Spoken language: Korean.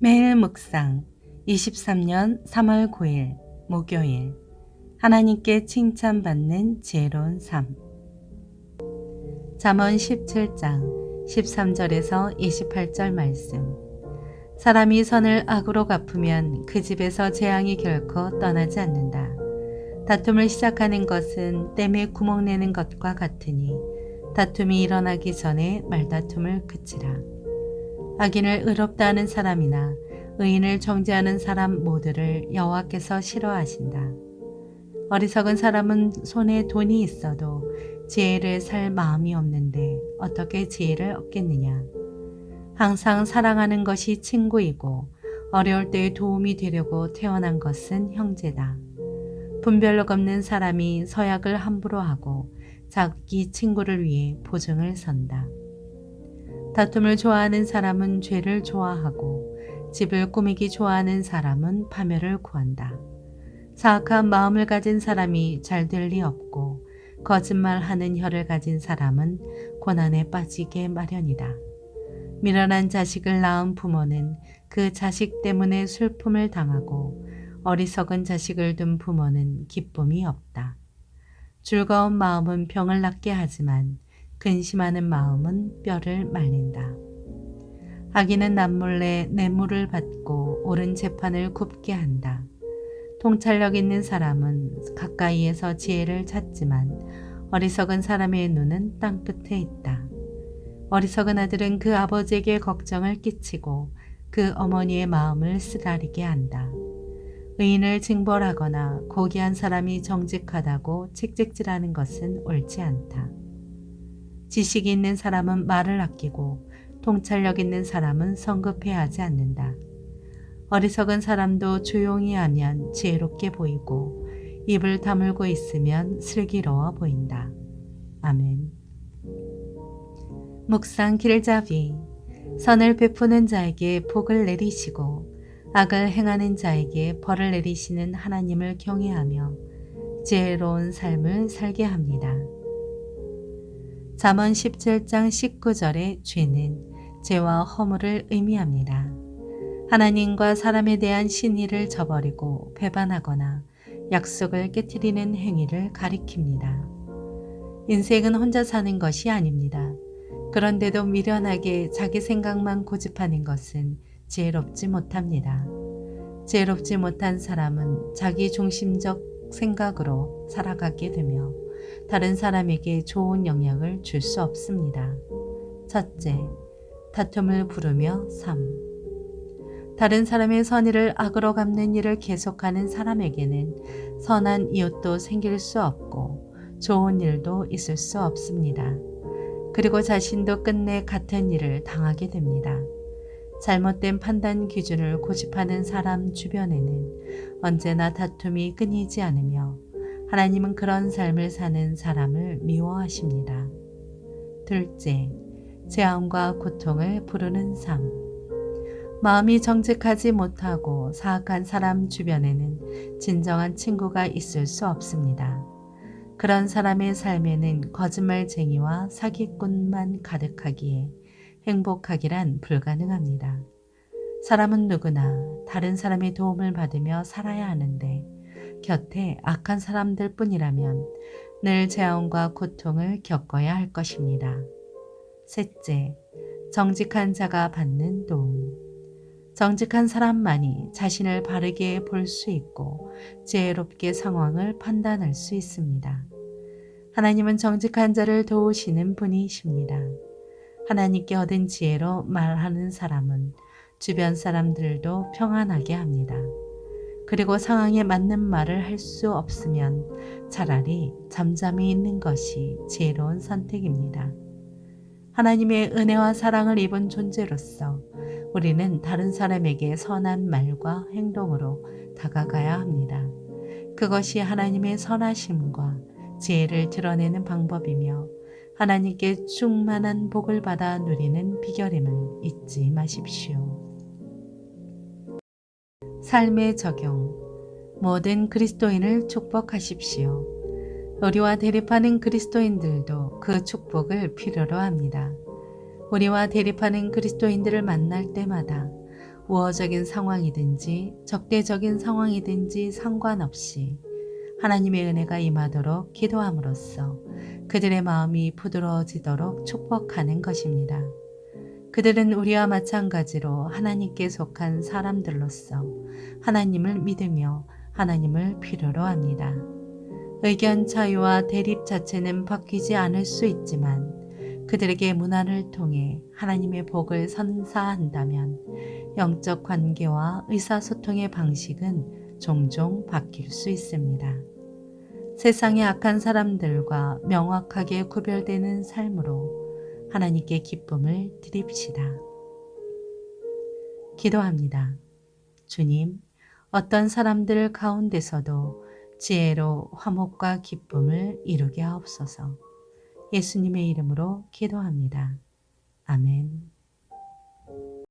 매일 묵상 23년 3월 9일 목요일 하나님께 칭찬받는 지혜로운 삶 잠언 17장 13절에서 28절 말씀 사람이 선을 악으로 갚으면 그 집에서 재앙이 결코 떠나지 않는다. 다툼을 시작하는 것은 땜에 구멍 내는 것과 같으니 다툼이 일어나기 전에 말다툼을 그치라. 악인을 의롭다 하는 사람이나 의인을 정죄하는 사람 모두를 여호와께서 싫어하신다. 어리석은 사람은 손에 돈이 있어도 지혜를 살 마음이 없는데 어떻게 지혜를 얻겠느냐. 항상 사랑하는 것이 친구이고 어려울 때에 도움이 되려고 태어난 것은 형제다. 분별력 없는 사람이 서약을 함부로 하고 자기 친구를 위해 보증을 선다. 다툼을 좋아하는 사람은 죄를 좋아하고 집을 꾸미기 좋아하는 사람은 파멸을 구한다. 사악한 마음을 가진 사람이 잘 될 리 없고 거짓말하는 혀를 가진 사람은 고난에 빠지게 마련이다. 미련한 자식을 낳은 부모는 그 자식 때문에 슬픔을 당하고 어리석은 자식을 둔 부모는 기쁨이 없다. 즐거운 마음은 병을 낫게 하지만 근심하는 마음은 뼈를 말린다. 악인은 남몰래 뇌물을 받고 옳은 재판을 굽게 한다. 통찰력 있는 사람은 가까이에서 지혜를 찾지만 어리석은 사람의 눈은 땅끝에 있다. 어리석은 아들은 그 아버지에게 걱정을 끼치고 그 어머니의 마음을 쓰라리게 한다. 의인을 징벌하거나 고귀한 사람이 정직하다고 책찍질하는 것은 옳지 않다. 지식이 있는 사람은 말을 아끼고 통찰력 있는 사람은 성급해하지 않는다. 어리석은 사람도 조용히 하면 지혜롭게 보이고 입을 다물고 있으면 슬기로워 보인다. 아멘. 묵상 길잡이 선을 베푸는 자에게 복을 내리시고 악을 행하는 자에게 벌을 내리시는 하나님을 경외하며 지혜로운 삶을 살게 합니다. 잠언 17장 19절의 죄는 죄와 허물을 의미합니다. 하나님과 사람에 대한 신의를 저버리고 배반하거나 약속을 깨뜨리는 행위를 가리킵니다. 인생은 혼자 사는 것이 아닙니다. 그런데도 미련하게 자기 생각만 고집하는 것은 지혜롭지 못합니다. 지혜롭지 못한 사람은 자기 중심적 생각으로 살아가게 되며 다른 사람에게 좋은 영향을 줄 수 없습니다. 첫째, 다툼을 부르며 삶. 다른 사람의 선의를 악으로 갚는 일을 계속하는 사람에게는 선한 이웃도 생길 수 없고 좋은 일도 있을 수 없습니다. 그리고 자신도 끝내 같은 일을 당하게 됩니다. 잘못된 판단 기준을 고집하는 사람 주변에는 언제나 다툼이 끊이지 않으며 하나님은 그런 삶을 사는 사람을 미워하십니다. 둘째, 재앙과 고통을 부르는 삶. 마음이 정직하지 못하고 사악한 사람 주변에는 진정한 친구가 있을 수 없습니다. 그런 사람의 삶에는 거짓말쟁이와 사기꾼만 가득하기에 행복하기란 불가능합니다. 사람은 누구나 다른 사람의 도움을 받으며 살아야 하는데 곁에 악한 사람들 뿐이라면 늘 재앙과 고통을 겪어야 할 것입니다. 셋째, 정직한 자가 받는 도움. 정직한 사람만이 자신을 바르게 볼 수 있고 지혜롭게 상황을 판단할 수 있습니다. 하나님은 정직한 자를 도우시는 분이십니다. 하나님께 얻은 지혜로 말하는 사람은 주변 사람들도 평안하게 합니다. 그리고 상황에 맞는 말을 할 수 없으면 차라리 잠잠히 있는 것이 지혜로운 선택입니다. 하나님의 은혜와 사랑을 입은 존재로서 우리는 다른 사람에게 선한 말과 행동으로 다가가야 합니다. 그것이 하나님의 선하심과 지혜를 드러내는 방법이며 하나님께 충만한 복을 받아 누리는 비결임을 잊지 마십시오. 삶의 적용 모든 그리스도인을 축복하십시오. 우리와 대립하는 그리스도인들도 그 축복을 필요로 합니다. 우리와 대립하는 그리스도인들을 만날 때마다 우호적인 상황이든지 적대적인 상황이든지 상관없이 하나님의 은혜가 임하도록 기도함으로써 그들의 마음이 부드러워지도록 축복하는 것입니다. 그들은 우리와 마찬가지로 하나님께 속한 사람들로서 하나님을 믿으며 하나님을 필요로 합니다. 의견 차이와 대립 자체는 바뀌지 않을 수 있지만 그들에게 문화를 통해 하나님의 복을 선사한다면 영적 관계와 의사소통의 방식은 종종 바뀔 수 있습니다. 세상의 악한 사람들과 명확하게 구별되는 삶으로 하나님께 기쁨을 드립시다. 기도합니다. 주님, 어떤 사람들 가운데서도 지혜로 화목과 기쁨을 이루게 하옵소서. 예수님의 이름으로 기도합니다. 아멘.